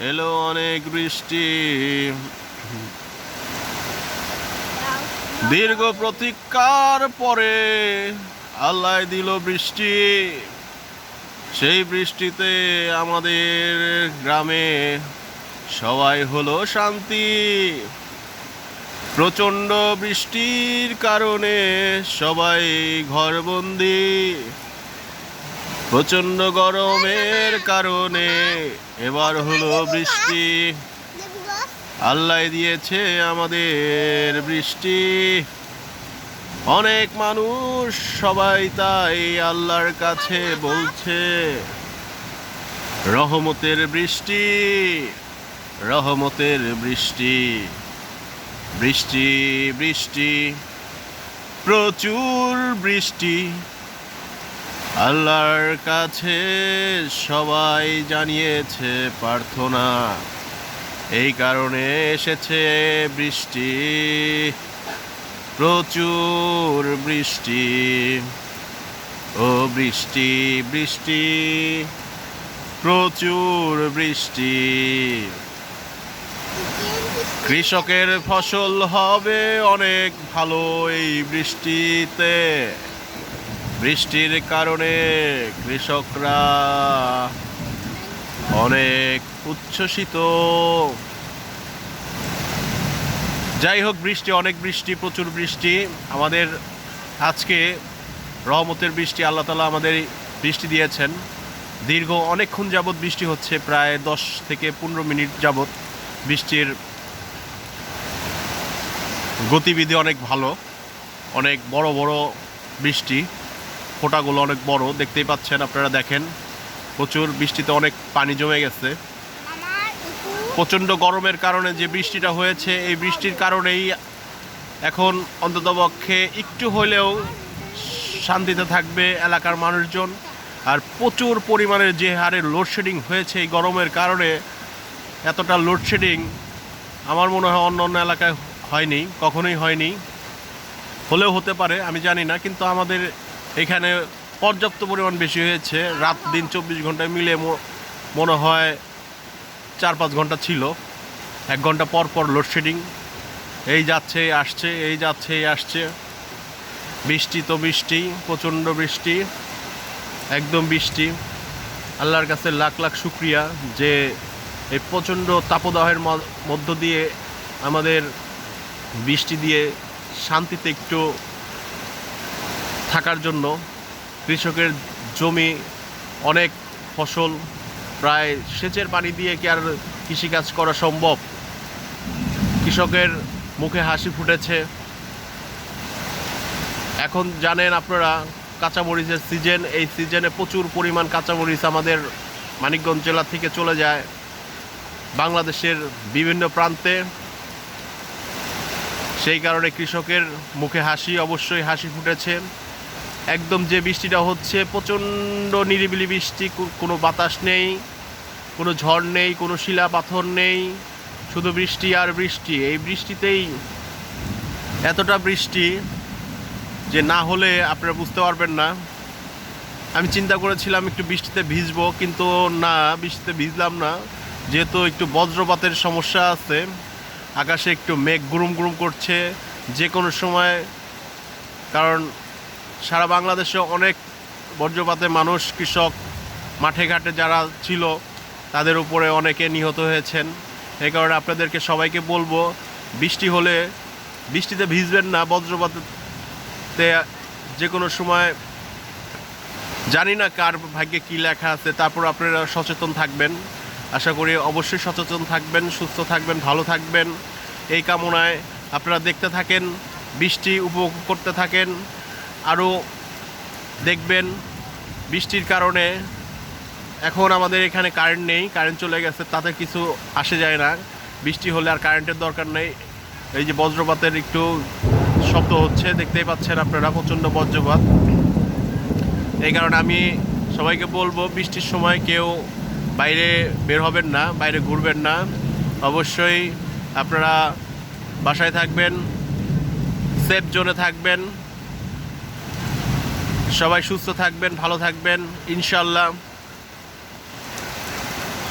এলো অনেক বৃষ্টি। দীর্ঘ প্রতীক্ষার পরে আল্লাহ দিল বৃষ্টি। সেই বৃষ্টিতে আমাদের গ্রামে সবাই হলো শান্তি। প্রচণ্ড বৃষ্টির কারণে সবাই ঘরবন্দি। প্রচণ্ড গরমের কারণে এবার হলো বৃষ্টি। আল্লাহ দিয়েছে আমাদের বৃষ্টি। অনেক মানুষ সবাই তাই আল্লাহর কাছে বলছে, রহমতের বৃষ্টি রহমতের বৃষ্টি বৃষ্টি বৃষ্টি, প্রচুর বৃষ্টি। আল্লাহর কাছে সবাই জানিয়েছে প্রার্থনা। এই কারণে এসেছে বৃষ্টি, প্রচুর বৃষ্টি। ও বৃষ্টি বৃষ্টি, প্রচুর বৃষ্টি। কৃষকের ফসল হবে অনেক ভালো এই বৃষ্টিতে। বৃষ্টির কারণে কৃষকরা অনেক উচ্ছ্বসিত। যাই হোক, বৃষ্টি, অনেক বৃষ্টি, প্রচুর বৃষ্টি। আমাদের আজকে রহমতের বৃষ্টি, আল্লাহ তালা আমাদের বৃষ্টি দিয়েছেন। দীর্ঘ অনেকক্ষণ যাবৎ বৃষ্টি হচ্ছে, প্রায় দশ থেকে পনেরো মিনিট যাবৎ বৃষ্টির গতিবিধি অনেক ভালো, অনেক বড় বড় বৃষ্টি। ফোঁটাগুলো অনেক বড়, দেখতেই পাচ্ছেন, আপনারা দেখেন। প্রচুর বৃষ্টিতে অনেক পানি জমে গেছে। প্রচণ্ড গরমের কারণে যে বৃষ্টিটা হয়েছে, এই বৃষ্টির কারণেই এখন অন্ততপক্ষে একটু হলেও শান্তিতে থাকবে এলাকার মানুষজন। আর প্রচুর পরিমাণের যে হারে লোডশেডিং হয়েছে এই গরমের কারণে এতটা লোডশেডিং আমার মনে হয় অন্য অন্য এলাকায় হয়নি, কখনোই হয়নি। হলেও হতে পারে, আমি জানি না, কিন্তু আমাদের এখানে পর্যাপ্ত পরিমাণ বেশি হয়েছে। রাত দিন চব্বিশ ঘন্টায় মিলে মনে হয় চার পাঁচ ঘণ্টা ছিল। এক ঘণ্টা পর পর লোডশেডিং এই যাচ্ছে আসছে, এই যাচ্ছে, এই আসছে। বৃষ্টি তো বৃষ্টি, প্রচণ্ড বৃষ্টি, একদম বৃষ্টি। আল্লাহর কাছে লাখ লাখ শুক্রিয়া যে এই প্রচণ্ড তাপদাহের মধ্য দিয়ে আমাদের বৃষ্টি দিয়ে শান্তিতে একটু থাকার জন্য কৃষকের জমি, অনেক ফসল প্রায় সেচের পানি দিয়ে কি আর কৃষিকাজ করা সম্ভব? কৃষকের মুখে হাসি ফুটেছে। এখন জানেন আপনারা, কাঁচামরিচের সিজন, এই সিজনে প্রচুর পরিমাণ কাঁচামরিচ আমাদের মানিকগঞ্জ জেলা থেকে চলে যায়। বাংলাদেশের বিভিন্ন প্রান্তে। সেই কারণে কৃষকের মুখে হাসি, অবশ্যই হাসি ফুটেছে। একদম যে বৃষ্টিটা হচ্ছে, প্রচণ্ড নিরিবিলি বৃষ্টি কোনো বাতাস নেই, কোনো ঝড় নেই, কোনো শিলা পাথর নেই, শুধু বৃষ্টি আর বৃষ্টি। এই বৃষ্টিতেই এতটা বৃষ্টি যে না হলে আপনারা বুঝতে পারবেন না। আমি চিন্তা করেছিলাম একটু বৃষ্টিতে ভিজবো, কিন্তু না, বৃষ্টিতে ভিজলাম না। যেহেতু একটু বজ্রপাতের সমস্যা আছে, আকাশে একটু মেঘ গুরুম গুরুম করছে, যে কোনো সময়, কারণ সারা বাংলাদেশে অনেক বজ্রপাতে মানুষ, কৃষক, মাঠে ঘাটে যারা ছিল, তাদের উপরে অনেকে নিহত হয়েছেন। এই কারণে আপনাদেরকে সবাইকে বলব, বৃষ্টি হলে বৃষ্টিতে ভিজবেন না, বজ্রপাতে যে কোনো সময়। জানি না কার ভাগ্যে কী লেখা আছে, তারপর আপনারা সচেতন থাকবেন। আশা করি অবশ্যই সচেতন থাকবেন, সুস্থ থাকবেন, ভালো থাকবেন। এই কামনায় আপনারা দেখতে থাকেন, বৃষ্টি উপভোগ করতে থাকেন। আরও দেখবেন বৃষ্টির কারণে। এখন আমাদের এখানে কারেন্ট নেই কারেন্ট চলে গেছে, তাতে কিছু আসে যায় না। বৃষ্টি হলে আর কারেন্টের দরকার নেই। এই যে বজ্রপাতের একটু শব্দ হচ্ছে, দেখতেই পাচ্ছেন আপনারা, প্রচণ্ড বজ্রপাত। এই কারণে আমি সবাইকে বলব, বৃষ্টির সময় কেউ বাইরে বের হবেন না, বাইরে ঘুরবেন না। অবশ্যই আপনারা বাসায় থাকবেন সেফ জোনে থাকবেন। সবাই সুস্থ থাকবেন ভালো থাকবেন ইনশাল্লাহ